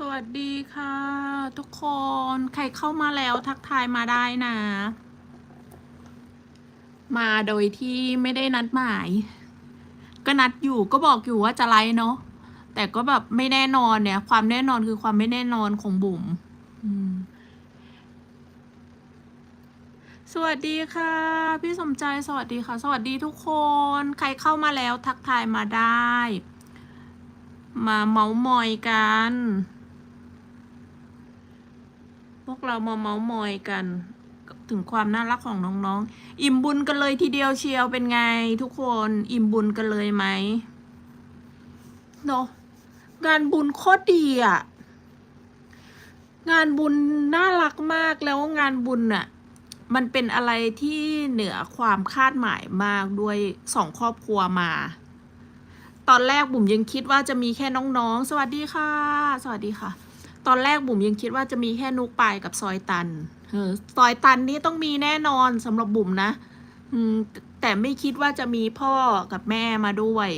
สวัสดีค่ะ ทุกคนใครเข้ามาแล้วทักทายมาได้นะ มาโดยที่ไม่ได้นัดหมาย ก็นัดอยู่ก็บอกอยู่ว่าจะไลฟ์เนาะแต่ก็แบบไม่แน่นอนเนี่ย ความแน่นอนคือความไม่แน่นอนของบุ๋มอืมสวัสดีค่ะ พี่สมใจสวัสดีค่ะ สวัสดีทุกคน ใครเข้ามาแล้วทักทายมาได้ มาเมาส์มอยกัน พวกเรามาเมาส์มอยกันถึงความน่ารักของน้องๆ อิ่มบุญกันเลยทีเดียวเชียวเป็นไงทุกคนอิ่มบุญกันเลยไหมเนาะงานบุญโคตรดีอะงานบุญน่ารักมากแล้วงานบุญอะมันเป็นอะไรที่เหนือความคาดหมายมากด้วยสองครอบครัวมา ตอนแรกบุ๋มยังคิดว่าจะมีแค่น้องๆ สวัสดีค่ะ สวัสดีค่ะ ตอนแรกบุ๋มยังคิดว่าจะมีแค่นุกปายกับซอยตันเออซอยตันนี่ต้องมีแน่นอนสำหรับบุ๋มนะ อืมแต่ไม่คิดว่าจะมีพ่อกับแม่มาด้วย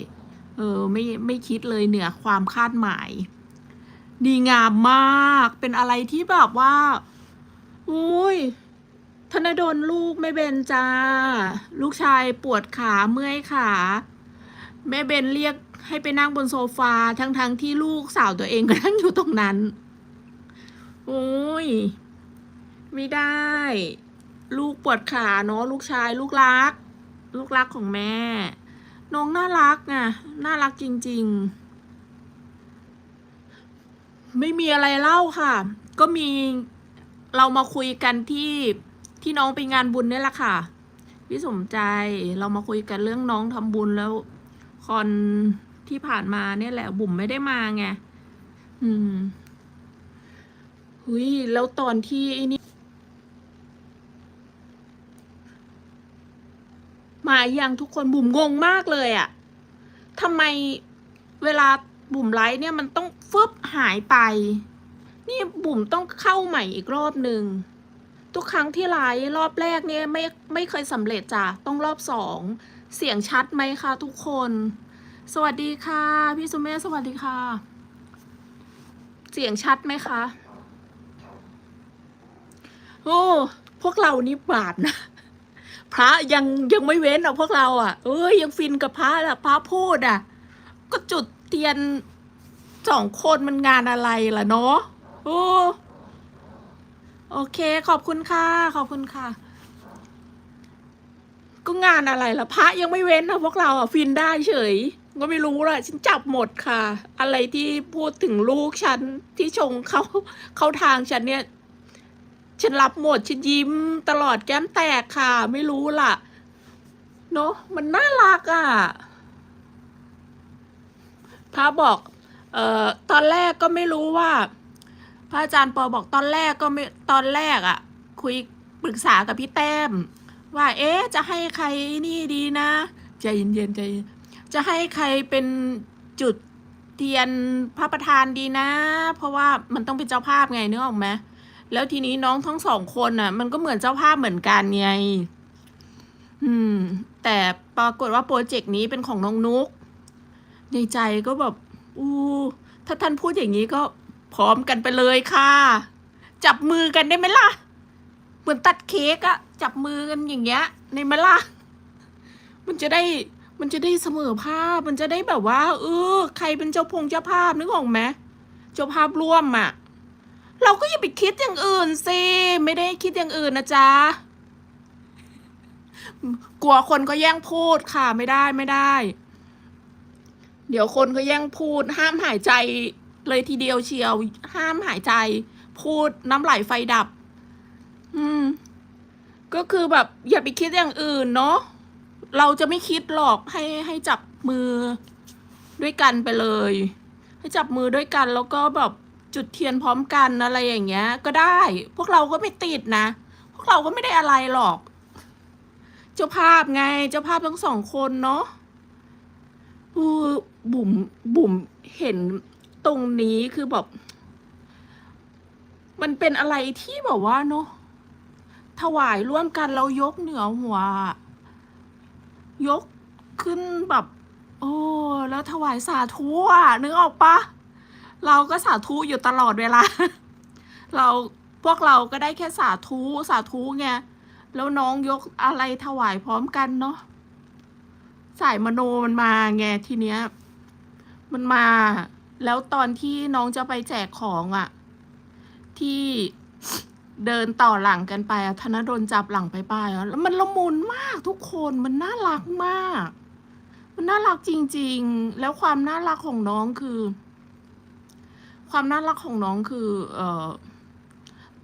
เออไม่ไม่คิดเลยเหนือความคาดหมาย ดีงามมาก เป็นอะไรที่แบบว่าอุ้ยธนดลลูกไม่เบนจ้า ลูกชายปวดขาเมื่อยขาแม่เบนเรียกให้ไปนั่งบนโซฟาทั้งๆทที่ลูกสาวตัวเองก็นั่งอยู่ตรงนั้น โอ้ย ไม่ได้ ลูกปวดขาเนาะลูกชายลูกรัก ลูกรักของแม่ น้องน่ารักไงน่ารักจริง ๆ ไม่มีอะไรเล่าค่ะ ก็มีเรามาคุยกันที่ที่น้องไปงานบุญนี่แหละค่ะพี่สมใจเรามาคุยกันเรื่องน้องทำบุญแล้ว คอนที่ผ่านมาเนี่ยแหละบุ๋มไม่ได้มาไง อืม หุยแล้วตอนที่ไอ้นี่มายังทุกคนบุ๋มงงมากเลยอะทำไมเวลาบุ๋มไลฟ์เนี่ยมันต้องฟึบหายไป นี่บุ๋มต้องเข้าใหม่อีกรอบหนึ่งทุกครั้งที่ไลฟ์รอบแรกเนี่ยไม่ไม่เคยสำเร็จจ้ะต้องรอบสองเสียงชัดไหมคะทุกคน สวัสดีค่ะ พี่สุเมธสวัสดีค่ะ เสียงชัดไหมคะ โอ้พวกเรานี่บาปนะ พระยังยังไม่เว้นอะพวกเราอะ เอ้ยยังฟินกับพระอะพระพูดอะ ก็จุดเทียนสองคนมันงานอะไรล่ะเนาะโอ้โอเค ขอบคุณค่ะ ขอบคุณค่ะ ก็งานอะไรล่ะพระยังไม่เว้นนะพวกเราอะฟินได้เฉย ก็ไม่รู้ล่ะฉันจับหมดค่ะ อะไรที่พูดถึงลูกฉันที่ชงเขาเข้าทางฉันเนี่ย ฉันรับหมดฉันยิ้มตลอดแก้มแตกค่ะ ไม่รู้ล่ะ เนอะมันน่ารักอะพระบอกเอ่อตอนแรกก็ไม่รู้ว่า พระอาจารย์ปอบอกตอนแรกก็ไม่ตอนแรกอะ่ะ คุยปรึกษากับพี่แต้ม ว่า เอ๊ะ จะให้ใครนี่ดีนะใจเย็นๆใจจะให้ใครเป็นจุดเทียนพระประธานดีนะ เพราะว่ามันต้องเป็นเจ้าภาพไงนึกออกไหม แล้วทีนี้น้องทั้งสองคนน่ะ มันก็เหมือนเจ้าภาพเหมือนกันไง อืม แต่ปรากฏว่าโปรเจกต์นี้เป็นของน้องนุก ในใจก็แบบ อู้ ถ้าท่านพูดอย่างนี้ก็พร้อมกันไปเลยค่ะ จับมือกันได้ไหมล่ะ เหมือนตัดเค้กอะจับมือกันอย่างเงี้ย ในไหมล่ะ มันจะได้มันจะได้เสมอภาพ มันจะได้แบบว่า เออ ใครเป็นเจ้าพงเจ้าภาพนึกออกไหมเจ้าภาพร่วมอะ เราก็อย่าไปคิดอย่างอื่นสิ ไม่ได้คิดอย่างอื่นนะจ๊ะ กลัวคนก็แย่งพูดค่ะไม่ได้ไม่ได้ เดี๋ยวคนก็แย่งพูด ห้ามหายใจเลยทีเดียวเชียว ห้ามหายใจ พูดน้ำไหลไฟดับ อืม ก็คือแบบ อย่าไปคิดอย่างอื่นเนาะเราจะไม่คิดหรอกให้ให้จับมือด้วยกันไปเลย ให้จับมือด้วยกันแล้วก็แบบ จุดเทียนพร้อมกันอะไรอย่างเงี้ย ก็ได้ พวกเราก็ไม่ติดนะ พวกเราก็ไม่ได้อะไรหรอก เจ้าภาพไง เจ้าภาพทั้งสองคนเนาะอือบุ๋มบุ๋มเห็นตรงนี้คือแบบมันเป็นอะไรที่แบบว่าเนาะถวายร่วมกันเรายกเหนือหัว ยกขึ้นแบบ โอ้ แล้วถวายสาธุอะนึกออกปะ เราก็สาธุอยู่ตลอดเวลา เราพวกเราก็ได้แค่สาธุสาธุไงแล้วน้องยกอะไรถวายพร้อมกันเนาะสายมโนมันมาไงทีเนี้ย มันมา แล้วตอนที่น้องจะไปแจกของอะ่ะ ที่เดินต่อหลังกันไปอะธนดลจับหลังไปป้ายแล้วมันละมุนมากทุกคนมันน่ารักมาก มันน่ารักจริง ๆ แล้วความน่ารักของน้องคือ ความน่ารักของน้องคือเอ่อ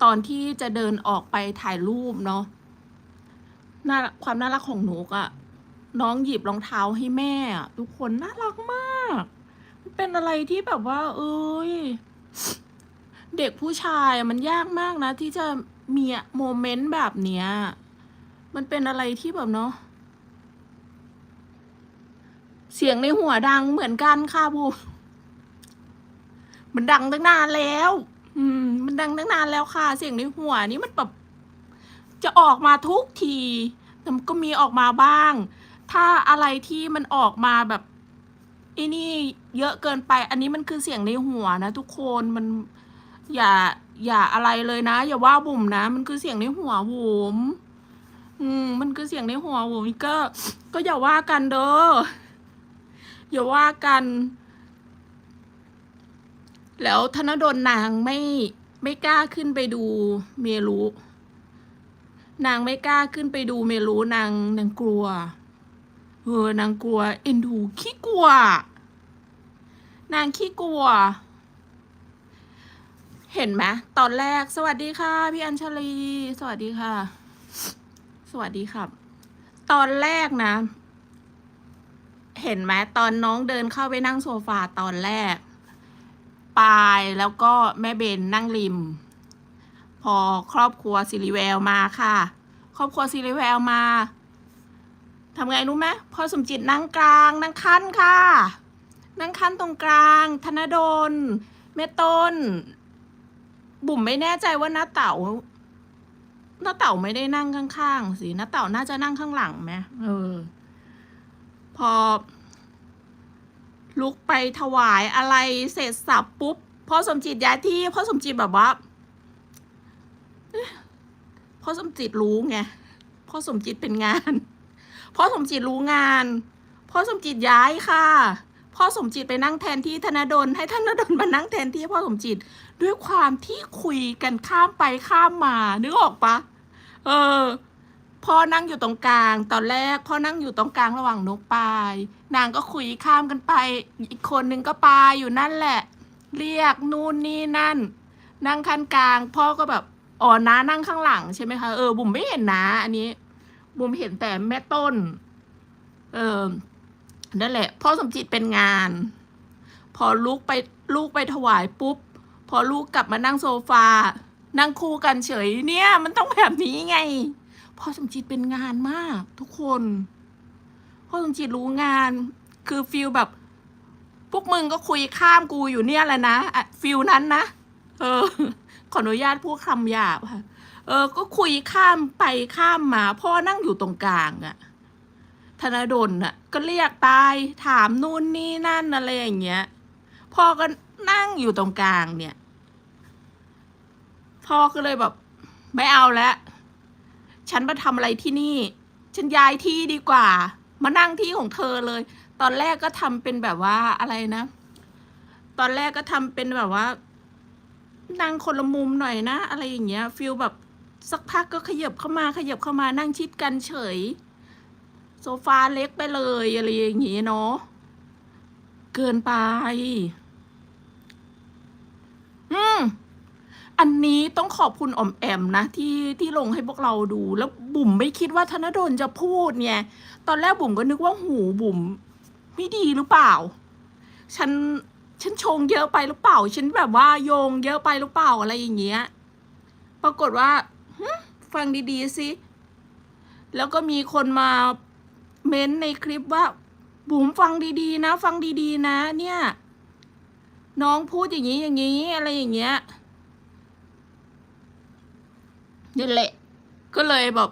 ตอนที่จะเดินออกไปถ่ายรูปเนาะน่าความน่ารักของหนูอะน้องหยิบรองเท้าให้แม่อะทุกคนน่ารักมาก เป็นอะไรที่แบบว่า เอ้ยเด็กผู้ชายมันยากมากนะ ที่จะมีโมเมนต์แบบเนี้ย มันเป็นอะไรที่แบบเนาะเสียงในหัวดังเหมือนกันค่ะบู มันดังตั้งนานแล้ว อืม มันดังตั้งนานแล้วค่ะ เสียงในหัวนี่มันแบบจะออกมาทุกทีแต่มันก็มีออกมาบ้าง ถ้าอะไรที่มันออกมาแบบไอ้นี่เยอะเกินไป อันนี้มันคือเสียงในหัวนะทุกคนมันอย่า อย่าอะไรเลยนะ อย่าว่าบุ๋มนะ มันคือเสียงในหัวบุ๋มอืม มันคือเสียงในหัวบุ๋มก็ ก็อย่าว่ากันเด้ออย่าว่ากัน แล้วธนดลนางไม่ไม่กล้าขึ้นไปดูเมรุนางไม่กล้าขึ้นไปดูเมรุนางนางกลัว เออนางกลัว เอ็นดูขี้กลัว นางขี้กลัว เห็นไหมตอนแรก สวัสดีค่ะ พี่อัญชลี สวัสดีค่ะ สวัสดีครับ ตอนแรกนะ เห็นไหมตอนน้องเดินเข้าไปนั่งโซฟาตอนแรก ปายแล้วก็แม่เบนนั่งริม พอครอบครัวซิริแววมาค่ะ ครอบครัวซิริแววมาทำไงรู้ไหมพอสมจิตนั่งกลางนั่งคั้นค่ะ นั่งคั้นตรงกลาง ธนดลแม่ต้น บุ๋มไม่แน่ใจว่าน้าเต๋าน้าเต๋าไม่ได้นั่งข้างๆสิน้าเต๋าน่าจะนั่งข้างหลังไหมเออ พอ ลุกไปถวายอะไรเสร็จสับปุ๊บพ่อสมจิตย้ายที่พ่อสมจิตแบบว่าพ่อสมจิตรู้ไงพ่อสมจิตเป็นงานพ่อสมจิตรู้งานพ่อสมจิตย้ายค่ะพ่อสมจิตไปนั่งแทนที่ธนดลให้ธนดลมานั่งแทนที่พ่อสมจิต ด้วยความที่คุยกันข้ามไปข้ามมานึกออกปะเออ พ่อนั่งอยู่ตรงกลาง ตอนแรกพ่อนั่งอยู่ตรงกลางระหว่างนกปลาย นางก็คุยข้ามกันไป อีกคนนึงก็ปลายอยู่นั่นแหละ เรียกนู่นนี่นั่น นั่งคันกลาง พ่อก็แบบอ๋อน้านั่งข้างหลังใช่ไหมคะเออบุ๋มไม่เห็นนะอันนี้ บุ๋มเห็นแต่แม่ต้น เออนั่นแหละ พ่อสมจิตเป็นงาน พอลูกไปลูกไปถวายปุ๊บ พอลูกกลับมานั่งโซฟา นั่งคู่กันเฉยเนี่ย มันต้องแบบนี้ไง พ่อสมจิตเป็นงานมาก ทุกคน พ่อสมจิตรู้งาน คือฟิลแบบ พวกมึงก็คุยข้ามกูอยู่เนี่ยแหละนะฟิลนั้นนะเออ ขออนุญาตพูดคำหยาบค่ะเออ ก็คุยข้ามไปข้ามมา พ่อนั่งอยู่ตรงกลางอะธนดลอะก็เรียกตายถามนู่นนี่นั่นอะไรอย่างเงี้ยพ่อก็นั่งอยู่ตรงกลางเนี่ย พ่อก็เลยแบบ ไม่เอาแล้ว ฉันมาทำอะไรที่นี่ ฉันย้ายที่ดีกว่า มานั่งที่ของเธอเลย ตอนแรกก็ทำเป็นแบบว่าอะไรนะ ตอนแรกก็ทำเป็นแบบว่า นั่งคนละมุมหน่อยนะ อะไรอย่างเงี้ยฟิลแบบสักพักก็ขยับเข้ามาขยับเข้ามานั่งชิดกันเฉย โซฟาเล็กไปเลยอะไรอย่างเงี้ยเนาะเกินไป อืม อันนี้ต้องขอบคุณอมแอมนะที่ที่ลงให้พวกเราดู แล้วบุ๋มไม่คิดว่าธนดลจะพูดไงตอนแรกบุ๋มก็นึกว่าหูบุ๋มไม่ดีหรือเปล่า ฉันฉันชงเยอะไปหรือเปล่า ฉันแบบว่าโยงเยอะไปหรือเปล่าอะไรอย่างเงี้ย ปรากฏว่าฟังดีๆสิแล้วก็มีคนมาเม้นในคลิปว่า บุ๋มฟังดีๆ นะ ฟังดีๆ นะ เนี่ย น้องพูดอย่างนี้อย่างนี้อะไรอย่างเงี้ย นี่แหละ ก็เลยแบบ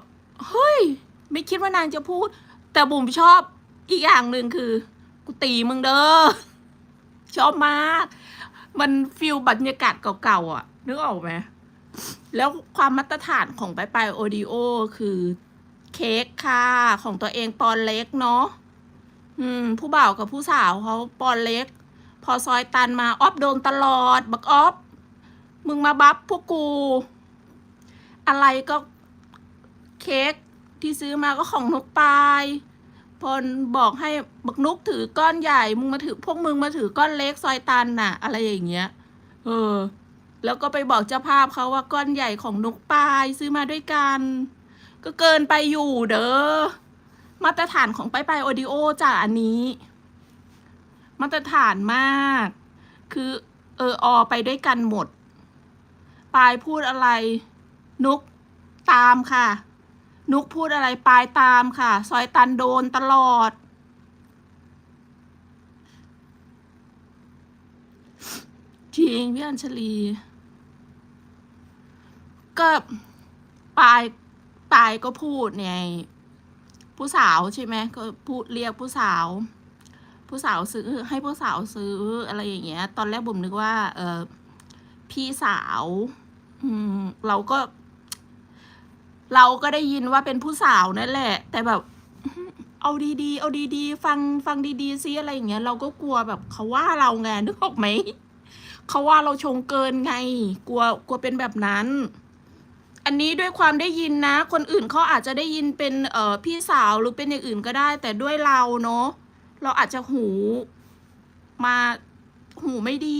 เฮ้ย ไม่คิดว่านางจะพูด แต่บุ๋มชอบอีกอย่างหนึ่งคือ กูตีมึงเด้อชอบมาก มันฟิลบรรยากาศเก่าๆอะ นึกออกไหมแล้วความมาตรฐานของไปไปโอดีโอคือ เค้กค่ะของตัวเองปอนเล็กเนาะอืม ผู้บ่าวกับผู้สาวเขาปอนเล็ก พอซอยตันมาออฟโดนตลอด บักออฟมึงมาบัฟพวกกู อะไรก็เค้กที่ซื้อมาก็ของนกปลายพอบอกให้บักนุกถือก้อนใหญ่ มึงมาถือพวกมึงมาถือก้อนเล็กซอยตันน่ะ อะไรอย่างเงี้ย เออ แล้วก็ไปบอกเจ้าภาพเขาว่าก้อนใหญ่ของนกปลายซื้อมาด้วยกัน ก็เกินไปอยู่เด้อ มาตรฐานของไปไปโอดิโอจ้ะอันนี้ มาตรฐานมาก คือเออออไปด้วยกันหมด ปลายพูดอะไร นุกตามค่ะ นุกพูดอะไรปลายตามค่ะ ซอยตันโดนตลอด จริงพี่อัญชลี ก็ปลายปลายก็พูดไงผู้สาวใช่ไหมก็พูดเรียกผู้สาว ผู้สาวซื้อให้ผู้สาวซื้ออะไรอย่างเงี้ย ตอนแรกผมนึกว่า เออพี่สาว อืมเราก็ เราก็ได้ยินว่าเป็นผู้สาวนั่นแหละ แต่แบบ เอาดีๆ เอาดีๆ ฟังฟังดีๆซิอะไรอย่างเงี้ย เราก็กลัวแบบเขาว่าเราไงนึกออกไหมเขาว่าเราชงเกินไง กลัวกลัวเป็นแบบนั้น อันนี้ด้วยความได้ยินนะ คนอื่นเขาอาจจะได้ยินเป็นเอ่อพี่สาวหรือเป็นอย่างอื่นก็ได้ แต่ด้วยเราเนาะเราอาจจะหูมาหูไม่ดี